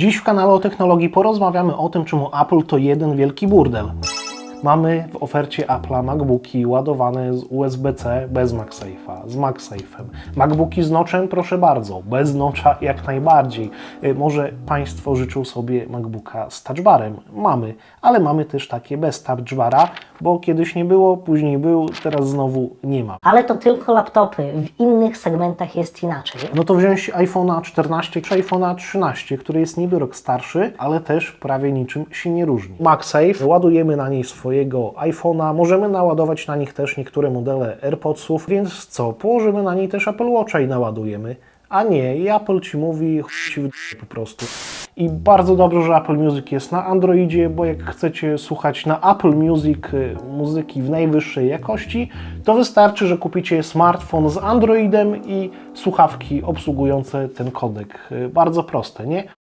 Dziś w kanale o technologii porozmawiamy o tym, czemu Apple to jeden wielki burdel. Mamy w ofercie Apple'a MacBooki ładowane z USB-C bez MagSafe'a, z MagSafe'em. MacBooki z noczem, proszę bardzo, bez nocza jak najbardziej. Y, Może Państwo życzą sobie MacBooka z touchbarem? Mamy, ale mamy też takie bez touchbara, bo kiedyś nie było, później był, teraz znowu nie ma. Ale to tylko laptopy. W innych segmentach jest inaczej. No to wziąć iPhone'a 14 czy iPhone'a 13, który jest niby rok starszy, ale też prawie niczym się nie różni. MagSafe, ładujemy na niej swojego iPhone'a, możemy naładować na nich też niektóre modele AirPodsów, więc co, położymy na niej też Apple Watcha i naładujemy. A nie, i Apple Ci mówi, ci po prostu. I bardzo dobrze, że Apple Music jest na Androidzie, bo jak chcecie słuchać na Apple Music y, muzyki w najwyższej jakości, to wystarczy, że kupicie smartfon z Androidem i słuchawki obsługujące ten kodek. Y, Bardzo proste, nie?